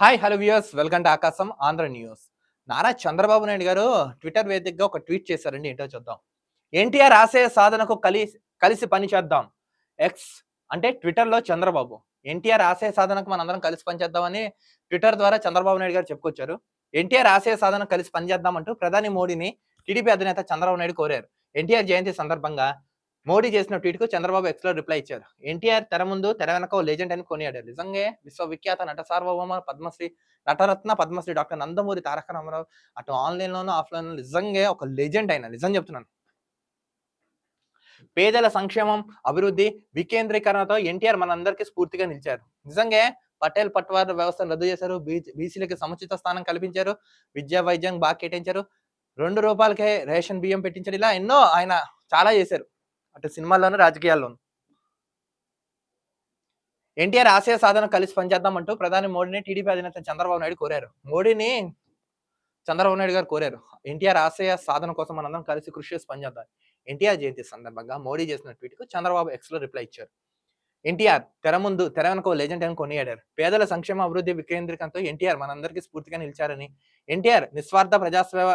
Hi hello viewers welcome to Akasham Andhra news Nara Chandrababu Naidu garu Twitter వేదికగా ఒక tweet చేశారండి. ఏంటో చూద్దాం. ఎన్టీఆర్ ఆశయ సాధనకు కలిసి కలిసి పని చేద్దాం. ఎక్స్ అంటే ట్విట్టర్లో చంద్రబాబు. ఎన్టీఆర్ ఆశయ సాధనకు మనందరం కలిసి పనిచేద్దామని ట్విట్టర్ ద్వారా చంద్రబాబు నాయుడు గారు చెప్పుకొచ్చారు. ఎన్టీఆర్ ఆశయ సాధన కలిసి పనిచేద్దామంటూ ప్రధాని మోడీని టీడీపీ అధినేత చంద్రబాబు నాయుడు కోరారు. ఎన్టీఆర్ జయంతి సందర్భంగా మోడీ చేసిన ట్వీట్కు చంద్రబాబు ఎక్స్లో రిప్లై ఇచ్చారు. ఎన్టీఆర్ తెర ముందు తెర వెనక ఓ లెజెండ్ అని కొనియాడారు. నిజంగా విశ్వవిఖ్యాత నట సార్వభౌమ పద్మశ్రీ నటరత్న పద్మశ్రీ డాక్టర్ నందమూరి తారక రామారావు అటు ఆన్లైన్ లోను ఆఫ్లైన్లో నిజంగా ఒక లెజెండ్ అయిన నిజం చెప్తున్నాను. పేదల సంక్షేమం అభివృద్ధి వికేంద్రీకరణతో ఎన్టీఆర్ మనందరికీ స్ఫూర్తిగా నిలిచారు. నిజంగా పటేల్ పట్వార్ వ్యవస్థను రద్దు చేశారు. బీసీలకు సముచిత స్థానం కల్పించారు. విద్యా వైద్యం బాగా కేటాయించారు. రెండు రూపాయలకే రేషన్ బియ్యం పెట్టించారు. ఇలా ఎన్నో ఆయన చాలా చేశారు. అంటే సినిమాల్లోనూ రాజకీయాల్లోనూ. ఎన్టీఆర్ ఆశయ సాధన కలిసి పనిచేద్దామంటూ ప్రధాని మోడీని టీడీపీ అధినేత చంద్రబాబు నాయుడు కోరారు. మోడీని చంద్రబాబు నాయుడు గారు కోరారు. ఎన్టీఆర్ ఆశయ సాధన కోసం మనందరం కలిసి కృషి చేసి పనిచేద్దాం. ఎన్టీఆర్ జయంతి సందర్భంగా మోడీ చేసిన ట్వీట్కు చంద్రబాబు ఎక్స్లో రిప్లై ఇచ్చారు. ఎన్టీఆర్ తెర ముందు తెర వెనక లెజెండ్ అని కొనియాడారు. పేదల సంక్షేమ అభివృద్ధి వికేంద్రీకరణతో ఎన్టీఆర్ మనందరికీ స్ఫూర్తిగా నిలిచారని ఎన్టీఆర్ నిస్వార్థ ప్రజాసేవ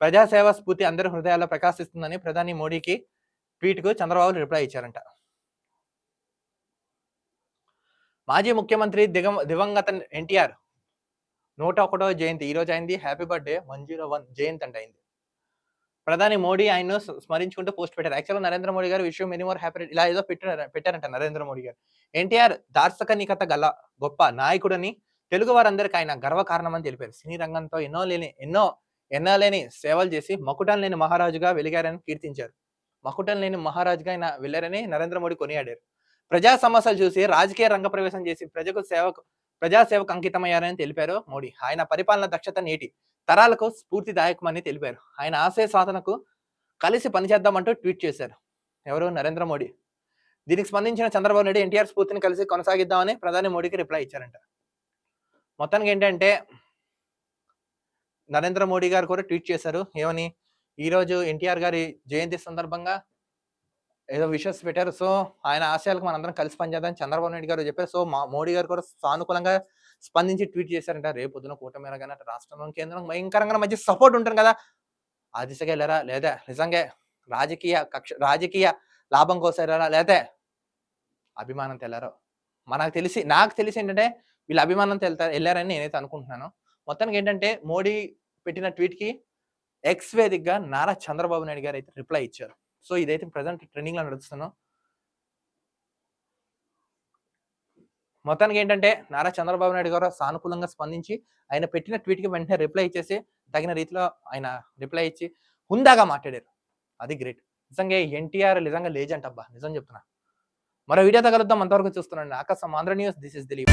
ప్రజాసేవ స్ఫూర్తి అందరి హృదయాల్లో ప్రకాశిస్తుందని ప్రధాని మోడీకి ట్వీట్కు చంద్రబాబు రిప్లై ఇచ్చారంట. మాజీ ముఖ్యమంత్రి దిగ దివంగత ఎన్టీఆర్ నూట ఒకటో జయంతి ఈ రోజు అయింది happy birthday one zero one జయంతి అంటే అయింది. ప్రధాని మోడీ ఆయన్ను స్మరించుకుంటూ పోస్ట్ పెట్టారు. యాక్చువల్గా నరేంద్ర మోడీ గారు విషయం మెనిమోర్ హ్యాపీ ఇలా ఏదో పెట్టారు పెట్టారంట నరేంద్ర మోడీ గారు. ఎన్టీఆర్ దార్శకనికత గల గొప్ప నాయకుడని తెలుగు వారందరికీ ఆయన గర్వ కారణమని తెలిపారు. సినీ రంగంతో ఎన్నో లేని ఎన్నో ఎన్నో లేని సేవలు చేసి మకుటం లేని మహారాజుగా వెలిగారని కీర్తించారు. మకుటం లేని మహారాజుగా ఆయన వెళ్ళారని నరేంద్ర మోడీ కొనియాడారు. ప్రజా సమస్యలు చూసి రాజకీయ రంగ ప్రవేశం చేసి ప్రజకు సేవకు ప్రజాసేవకు అంకితమయ్యారని తెలిపారు మోడీ. ఆయన పరిపాలన దక్షత నేటి తరాలకు స్ఫూర్తిదాయకమని తెలిపారు. ఆయన ఆశయ సాధనకు కలిసి పనిచేద్దామంటూ ట్వీట్ చేశారు. ఎవరు? నరేంద్ర మోడీ. దీనికి స్పందించిన చంద్రబాబు నాయుడు ఎన్టీఆర్ స్ఫూర్తిని కలిసి కొనసాగిద్దామని ప్రధాని మోడీకి రిప్లై ఇచ్చారంట. మొత్తానికి ఏంటంటే నరేంద్ర మోడీ గారు కూడా ట్వీట్ చేశారు. ఏమని? ఈరోజు ఎన్టీఆర్ గారి జయంతి సందర్భంగా ఏదో విషెస్ పెట్టారు. సో ఆయన ఆశయాలకు మనందరం కలిసి పనిచేద్దాం. చంద్రబాబు నాయుడు గారు చెప్పారు. సో మా మోడీ గారు కూడా సానుకూలంగా స్పందించి ట్వీట్ చేశారంట. రేపు పొద్దున కూటమి కానీ అటు రాష్ట్రంలో కేంద్రం భయంకరంగా మంచి సపోర్ట్ ఉంటుంది కదా. ఆ దిశగా వెళ్ళారా? లేదా నిజంగా రాజకీయ కక్ష రాజకీయ లాభం కోసం లేదా అభిమానం తెల్లారో మనకు తెలిసి నాకు తెలిసి ఏంటంటే వీళ్ళు అభిమానం తెల్తారు వెళ్ళారని నేనైతే అనుకుంటున్నాను. మొత్తానికి ఏంటంటే మోడీ పెట్టిన ట్వీట్కి ఎక్స్ వేదికగా నారా చంద్రబాబు నాయుడు గారు అయితే రిప్లై ఇచ్చారు. సో ఇదైతే ప్రజెంట్ ట్రెండింగ్లో నడుస్తున్నాం మొత్తానికి ఏంటంటే నారా చంద్రబాబు నాయుడు గారు సానుకూలంగా స్పందించి ఆయన పెట్టిన ట్వీట్కి వెంటనే రిప్లై ఇచ్చేసి తగిన రీతిలో ఆయన రిప్లై ఇచ్చి హుందాగా మాట్లాడారు. అది గ్రేట్. నిజంగా ఎన్టీఆర్ నిజంగా లేజెంట్ అబ్బా. నిజం చెప్తున్నా. మరో వీడియో తగలుద్దాం అంతవరకు చూస్తున్నాను Akasham Andhra news. This is Dilip.